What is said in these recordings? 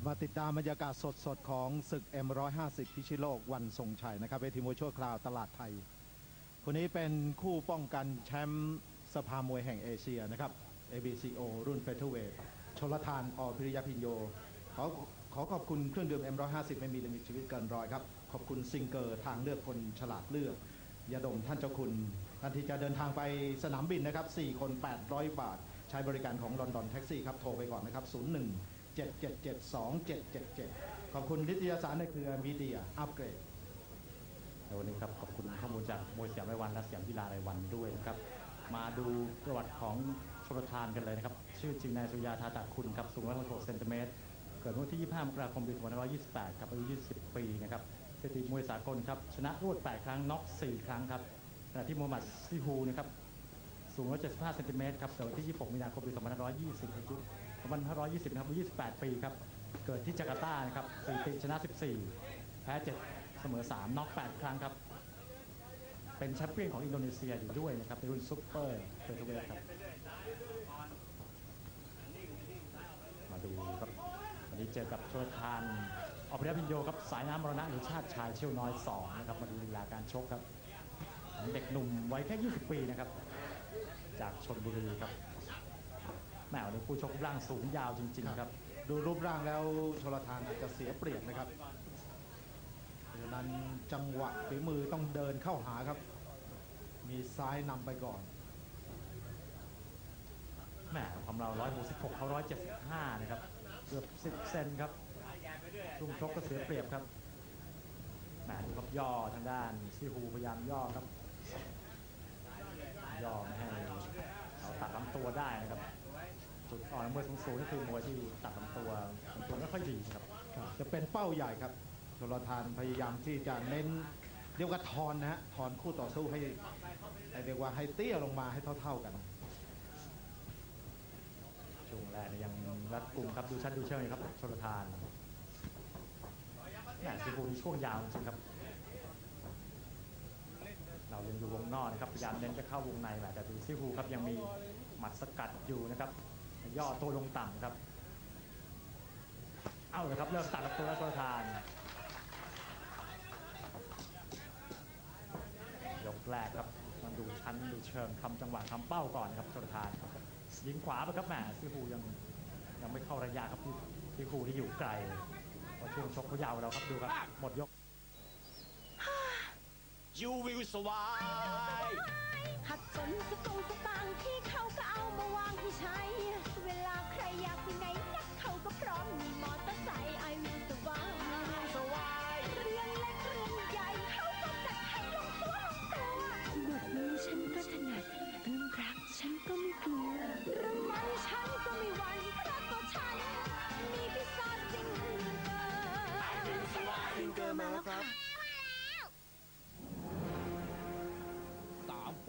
บมาติดตามบรรยากาศสดๆ ของศึก M150 พิชิโลกวันทรงชัยนะครับเวทีมวยชั่วคราวตลาดไทยคนนี้เป็นคู่ป้องกันแชมป์สภามวยแห่งเอเชียนะครับ ABCO รุ่นเฟเธอร์เวทชลทานอพิริยพินโยขอขอขอบคุณเครื่องดื่ม M150 ไม่มีลิมิตชีวิตเกินร้อยครับ ขอบคุณซิงเกอร์ทางเลือกคนฉลาดเลือกยาดมท่านเจ้าคุณท่านที่จะเดินทางไปสนามบินนะครับ 4 คน 800 บาท ใช้บริการของลอนดอนแท็กซี่ครับ โทรไปก่อนนะครับ 01 777 2777 ขอบคุณนิตยสารในเครือมีเดียอัปเกรดในวันนี้ครับขอบคุณข้อมูลจากมวยสยามรวันและสยามกีฬารวันด้วยนะครับ มาดูประวัติของชลทานกันเลยนะครับ ชื่อจริงนายสุยาทาตาคุณครับสูง166เซนติเมตรเกิดเมื่อวันที่ 25 มกราคม ปี 2528 ครับ อายุ 20 ปีนะครับสถิติมวยสากลครับ ชนะรวด 8 ครั้ง น็อก 4 ครั้งครับ ขณะที่มูฮัมหมัดซิฮูนะครับ สูง 175 เซนติเมตรครับเกิดวันที่ 26 มีนาคม ปี 2520อายุ 2520นะครับอายุ28 ปีครับ เกิดที่จาการ์ตานะครับสถิติชนะ 14 แพ้ 7 เสมอ 3น็อก 8 ครั้งครับ เป็นแชมป์เปี้ยนของอินโดนีเซียอยู่ด้วยนะครับในรุ่นซุปเปอร์เฟเธอร์เวทครับ มาดูครับวันนี้เจอกับโชลทานออปเดพินโยครับสายน้ำมรณะหรือชาติชายเชี่ยวน้อย 2 นะครับ มาดูลีลาการชกครับ เด็กหนุ่มวัยแค่ 20 ปีนะครับ จากชนบุรีครับ แหมวันนี้ผู้ชกรูปร่างสูงยาวจริง ๆ ครับ ดูรูปร่างแล้วชลทานอาจจะเสียเปรียบนะครับดังนั้นจังหวะฝีมือต้องเดินเข้าหาครับ มีซ้ายนำไปก่อนแหมความเรา 166 เขา 175 นะครับ เกือบ 10 เซนครับช่วงชกก็เสียเปรียบครับแหมดูครับย่อทางด้านซีฮูพยายามย่อครับ ย่อไม่ให้เขาตัดลำตัวได้นะครับ จุดอ่อนของมวยสูงๆนี่คือมวยที่ตัดลำตัวลำตัวไม่ค่อยดีครับ จะเป็นเป้าใหญ่ครับชลทานพยายามที่จะเน้นเรียกว่าทอนนะฮะทอนคู่ต่อสู้ให้ให้เรียกว่าให้เตี้ยลงมาให้เท่า ๆกันช่วงแรกเนี่ยยังรัดกลุ่มครับดูชัดดูเชิงครับชลทานแหมซีฮูนี่ช่วงยาวจริงๆครับ เรายังอยู่วงนอกนะครับพยายามเน้นจะเข้าวงในแหละแต่ดูซีฮูครับยังมีหมัดสกัดอยู่นะครับ ย่อตัวลงต่ำครับ เอาเลยครับเริ่มตัดตัวแล้วชลทานยกแรกครับมันดูชั้นดูเชิงทำจังหวะทำเป้าก่อนครับชลทานยิงขวาไปครับแหมซีฮูยังยังไม่เข้าระยะครับซีฮูที่อยู่ไกลพราะช่วงชกเขายาวกว่าเราครับดูครับหมดยก You will survive ขัดสนสตงสตางค์ที่เขาก็เอามาวางให้ใช้ เวลาใครอยากไปไหนนักเขาก็พร้อมมีมอเตอร์ไซค์ I will survive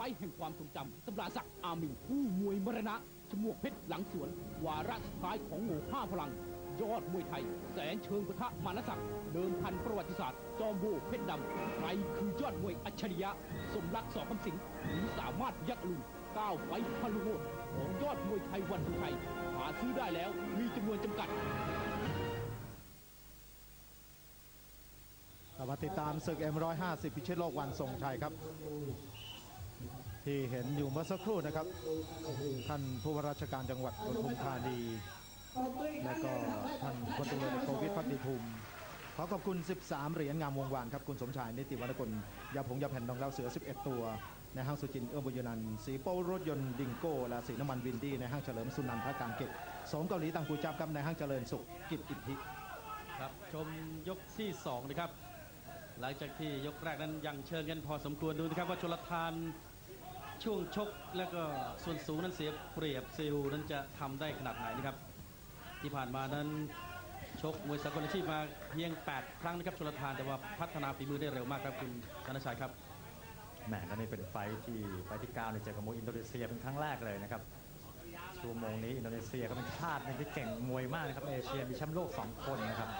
ฟแห่งความทรงจำสำราศักดิ์อามินผู้มวยมรณะชมวกเพชรหลังสวน วาระสุดท้ายของหมู่ห้าพลัง ยอดมวยไทย แสนเชิงปะทะมานศักดิ์เดิมพันประวัติศาสตร์ จอมโบเพชรดำใครคือยอดมวยอัจฉริยะ สมรักสอคำสิงหรือสามารถยักษ์ลุนก้าวไฟพลุโหดของยอดมวยไทยวันทรงชัยหาซื้อได้แล้วมีจำนวนจำกัดมาติดตามศึก M150 พิชิตโลกวันทรงชัยครับ ที่เห็นอยู่เมื่อสักครู่นะครับ ท่านผู้ว่าราชการจังหวัดปทุมธานี และก็ท่านพลตำรวจเอกโควิดพักดีภูมิขอขอบคุณ 13 เหรียญงามวงวานครับ คุณสมชาย นิติวรรณกุลยาผงยาแผ่นดองดาเสือ 11 ตัว ในห้างสุจินเอื้อมบุญยนันสีโป้รถยนต์ดิงโก้ และสีน้ำมันวินดี้ ในห้างเฉลิมสุนันทการเก็บสมเกาหลีตังกูจับครับในห้างเจริญสุขกิจอิทธิครับชมยกที่2นะครับหลังจากที่ยกแรกนั้นยังเชิญกันพอสมควรดูนะครับว่าชลทาน ช่วงชกแล้วก็ส่วนสูงนั้นเสียเปรียบซิลนั้นจะทำได้ขนาดไหนนะครับ ที่ผ่านมานั้นชกมวยสากลอาชีพมาเพียง 8 ครั้งนะครับชลทานแต่ว่าพัฒนาฝีมือได้เร็วมากครับคุณธนชัยครับแหมก็นี่เป็นไฟที่ไฟที่9ในเจอกับมวยอินโดนีเซียเป็นครั้งแรกเลยนะครับชั่วโมงนี้อินโดนีเซียก็เป็นชาติหนึงที่เก่งมวยมากนะครับเอเชียมีแชมป์โลก 2 คนนะครับ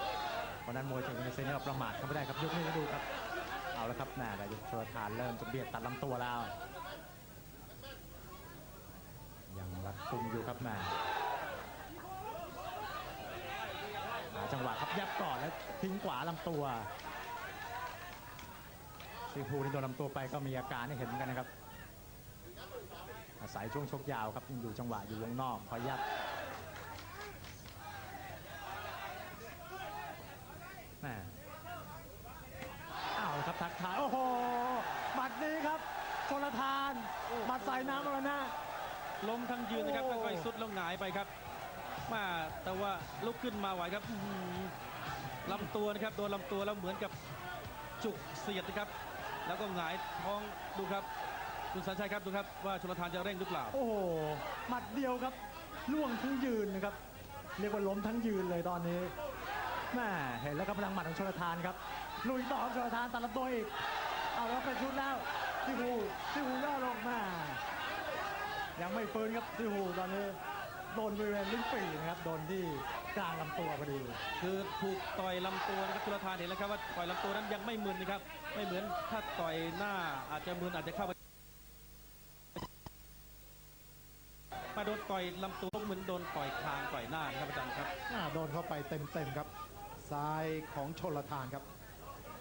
เพราะนั้นมวยจากอินโดนีเซียนี่เราประมาทเขาไม่ได้ครับยกนี้ก็ดูครับเอาละครับแหมแต่ยกชลทานเริ่มจะเบียดตัดลำตัวแล้ว ยังรัดกุมอยู่ครับแมหาจังหวะครับยับก่อนแล้วทิ้งขวาลำตัวซีฟูที่โดนลำตัวไปก็มีอาการให้เห็นเหมือนกันนะครับ อาศัยช่วงชกยาวครับอยู่จังหวะอยู่วงนอกพอยับแม่เอาละครับทักทาย โอ้โหหมัดนี้ครับชลทานหมัดใส่น้ำมรณะ ล้มทั้งยืนนะครับโอ้ค่อยๆสุดแล้วหงายไปครับมาแต่ว่าลุกขึ้นมาไหวครับอื้อหือลำตัวนะครับโดนลำตัวแล้วเหมือนกับจุกเสียดนะครับ แล้วก็หงายท้องดูครับ คุณสัญชัยครับดูครับว่าชลทานจะเร่งหรือเปล่า โอ้โหหมัดเดียวครับล่วงทั้งยืนนะครับเรียกว่าล้มทั้งยืนเลยตอนนี้แม่เห็นแล้วก็พลังหมัดของชลทานครับลุยต่อครับชลทานตัดลำตัวอีกเอาแล้วเป็นชุดแล้วที่หูที่หูย่อลงมา ยังไม่ฟื้นครับที่หูตอนนี้โดนบริเวณลิ้นปี่นะครับโดนที่กลางลำตัวพอดี คือถูกต่อยลำตัวนะครับชลทานเห็นแล้วครับว่าต่อยลำตัวนั้นยังไม่มึนนะครับ ไม่เหมือนถ้าต่อยหน้าอาจจะมึนอาจจะเข้าไปมาโดนต่อยลำตัวเหมือนโดนต่อยคางต่อยหน้านะครับอาจารย์ครับอ่าโดนเข้าไปเต็มๆครับ ซ้ายของชลทานครับ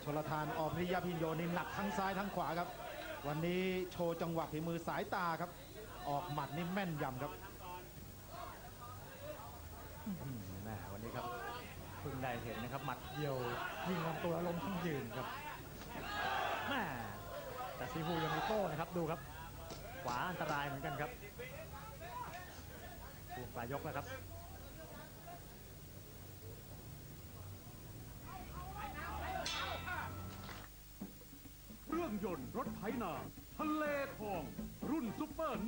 ชลทานออกนิยาพินโยนี่หนักทั้งซ้ายทั้งขวาครับ วันนี้โชว์จังหวะฝีมือสายตาครับ ออกหมัดนี่แม่นยำครับอืมแม่วันนี้ครับเพิ่งได้เห็นนะครับหมัดเดียวยิงลำตัวแล้วล้มทั้งยืนครับแม่แต่ซีฟูยังมีโต้นะครับดูครับขวาอันตรายเหมือนกันครับช่วงปลายยกแล้วครับเครื่องยนต์รถไถนา ทะเลทอง รุ่นซุปเปอร์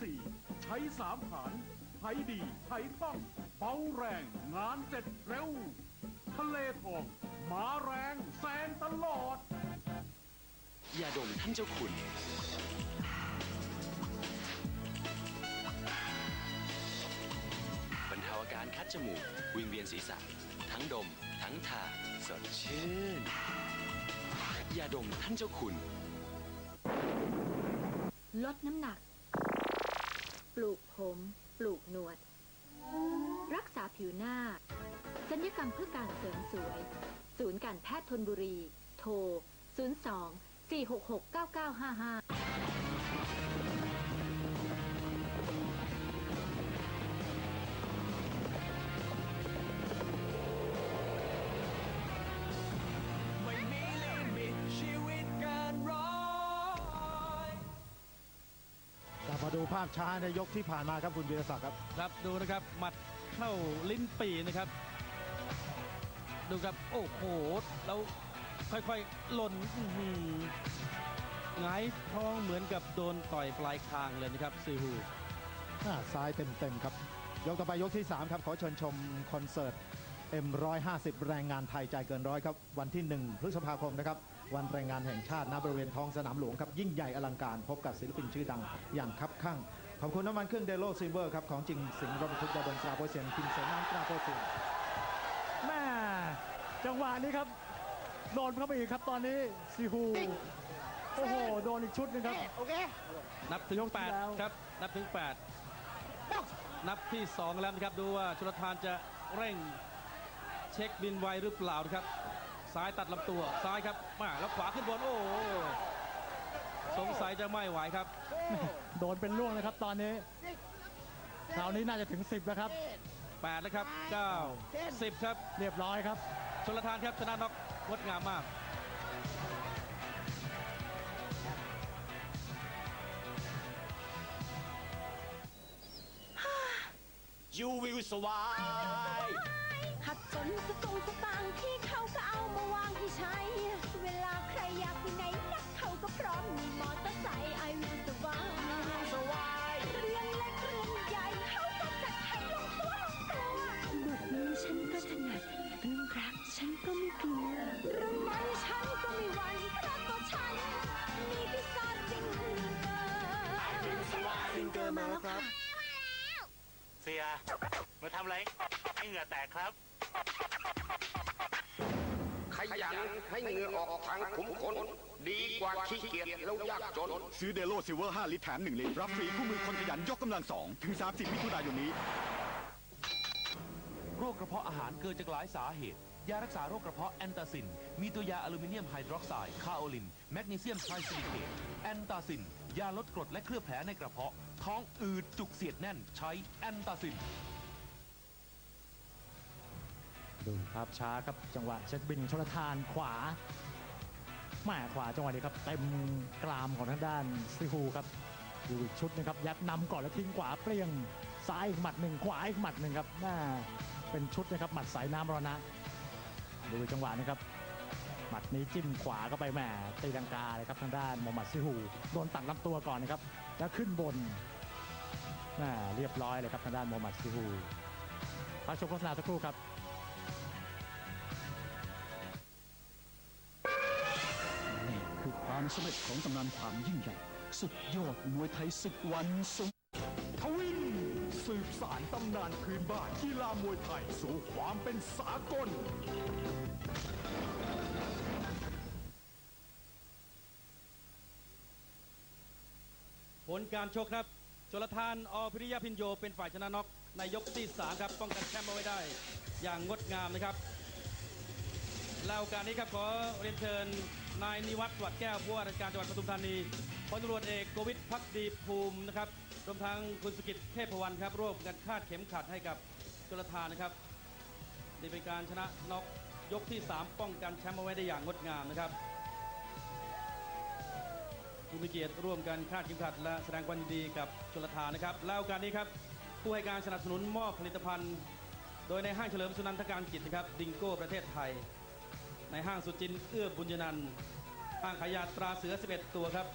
124 ใช้สามฐานไถดีไถคล่องเบาแรง งานเสร็จเร็ว ทะเลทอง มาแรงแซงตลอดยาดมท่านเจ้าคุณ บรรเทาอาการคัดจมูก วิงเวียนศีรษะ ทั้งดม ทั้งทา สดชื่นยาดมท่านเจ้าคุณ ลดน้ำหนัก ปลูกผม ปลูกหนวด รักษาผิวหน้า สัญญกรรมเพื่อการเสริมสวย ศูนย์การแพทย์ทนบุรี โทร 02 466 9955 ดูภาพช้าในยกที่ผ่านมาครับคุณวีรศักดิ์ครับ ครับดูนะครับหมัดเข้าลิ้นปีนะครับ ดูครับโอ้โหแล้วค่อยๆหล่นอื้อหือหงายท้องเหมือนกับโดนต่อยปลายคางเลยนะครับซีฮูอ่าซ้ายเต็มๆครับ ยกต่อไปยกที่ 3 ครับ ขอเชิญชมคอนเสิร์ต M150 แรงงานไทยใจเกินร้อยครับ วันที่ 1 พฤษภาคมนะครับ วันแรงงานแห่งชาติณบริเวณท้องสนามหลวงครับยิ่งใหญ่อลังการพบกับศิลปินชื่อดังอย่างคับข้างขอบคุณน้ำมันเครื่องเดโลซิลเวอร์ครับของจริงสิงห์รถบรรทุกดาวดนตราโปรเซียนกินเสน้ำตราโปรเซียนแม่จังหวะนี้ครับโดนเข้าไปอีกครับตอนนี้ซีฮูโอ้โหโดนอีกชุดหนึงครับนับถึงยกที่แล้ว8ครับนับถึง8นับที่2แล้วนะครับดูว่าชุลทานจะเร่งเช็คบินไวหรือเปล่านะครับ ซ้ายตัดลำตัวซ้ายครับมาแล้วขวาขึ้นบนโอ้โหสงสัยจะไม่ไหวครับ โดนเป็นล่วงเลยครับตอนนี้คราวนี้น่าจะถึง 10แล้วครับ8แล้วครับ9 10 ครับ เรียบร้อยครับชลทานครับชนะน็อกงดงามมาก You will survive ขัดสนสตงสตางค์ที่เขาก็เอามาวางให้ใช้ เวลาใครอยากไปไหนนักเขาก็พร้อมมีมอเตอร์ไซค์ไอวิวสวา survive เรือนเล็กเรือนใหญ่เขาก็จัดให้ลงตัวลงตัวบทนี้ฉันก็ถนัดเรื่องรักฉันก็ไม่กลัวเรื่องไหนฉันก็ไม่หวั่นเพราะตัวฉันมีพิซซ่าจิงเกินซิงเกิลมาแล้วครับเสียมาทำอะไรให้เหงื่อแตกครับ ขยันให้เหงื่อออกทางขุมขนดีกว่าขี้เกียจแล้วยากจน ซื้อเดโลซิลเวอร์ 5 ลิตรแถม 1 ลิตร รับฟรีคู่มือคนขยันยกกำลังสองถึง 30 มิถุนายนนี้รรคกระเพาะอาหารเกิดจากหลายสาเหตุ ยารักษาโรคกระเพาะแอนตาซิน มีตัวยาอลูมิเนียมไฮดรอกไซด์คาโอลิน แมกนีเซียมไทรซิลิเคตแอนตาซิน ยาลดกรดและเคลือบแผลในกระเพาะ ท้องอืดจุกเสียดแน่นใช้แอนตาซิน ดูภาพช้าครับจังหวะเช็คบินชลทานขวาแม่ขวาจังหวะนี้ครับเต็มกรามของทางด้านซิฮูครับดูอีกชุดนะครับยัดนำก่อนแล้วทิ้งขวาเปรี้ยงซ้ายอีกหมัดหนึ่งขวาอีกหมัดหนึ่งครับน่าเป็นชุดนะครับหมัดสายน้ำรณะดูจังหวะนะครับหมัดนี้จิ้มขวาเข้าไปแหม่ตีลังกาเลยครับทางด้านโมฮัมหมัดซิฮูโดนตัดลำตัวก่อนนะครับแล้วขึ้นบนแหม่เรียบร้อยเลยครับทางด้านโมฮัมหมัดซิฮูพักชมโฆษณาสักครู่ครับ ความสำเร็จของตำนานความยิ่งใหญ่ สุดยอดมวยไทยศึกวันทรงทวินสืบสารตำนานพื้นบ้านกีฬามวยไทยสู่ความเป็นสากลผลการชกครับชลทานอพิริยพินโยเป็นฝ่ายชนะน็อกในยกที่3ครับป้องกันแชมป์เอาไว้ได้ อย่างงดงามนะครับแล้วกาสนี้ครับขอเรียนเชิญ นายนิวัฒน์สวัสดแก้วผู้ว่าราชการจังหวัดปทุมธานีพลตำรวจเอกโกวิทพักดีภูมินะครับรวมทั้งคุณสุกิจเทพวรรณครับร่วมกันคาดเข็มขัดให้กับชลทานนะครับนี่เป็นการชนะน็อกยกที่ 3 ป้องกันแชมป์เอาไว้ได้อย่างงดงามนะครับผู้มีเกียรติร่วมกันคาดเข็มขัด และแสดงความยินดีกับชลทานนะครับแล้วกาสนี้ครับผู้ให้การสนับสนุนมอบผลิตภัณฑ์ โดยในห้างเฉลิมสุนันทการกิจนะครับดิงโก้ประเทศไทย ในห้างสุจินเอื้อบุญยนันห้างขายาตราเสือ 11 ตัวครับ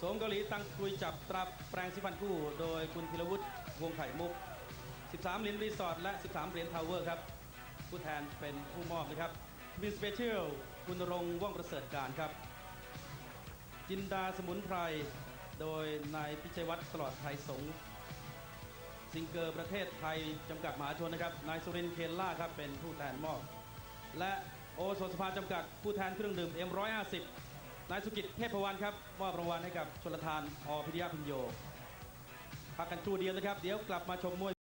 สมเกาหลีตังกุยจับตราแปลงสิฟันคู่ โดยคุณธีรวุฒิวงไข่มุก 13เหรียญรีสอร์ทและ 13เหรียญทาวเวอร์ครับผู้แทนเป็นผู้มอบนะครับมีสเปเชียลคุณรงว่องประเสริฐการครับ จินดาสมุนไพร โดยนายพิชัยวัฒน์ตลอดไทยสงฆ์ซิงเกอร์ประเทศไทยจำกัดมหาชนนะครับนายสุรินทร์เคนล่าครับเป็นผู้แทนมอบ และ โอโซนสภาจำกัดผู้แทนเครื่องดื่ม M150 นายสุกิจเทพวรรณครับมอบรางวัลให้กับชลทานอพิทยาพิญโยพักกันครู่เดียวนะครับ เดี๋ยวกลับมาชมมวย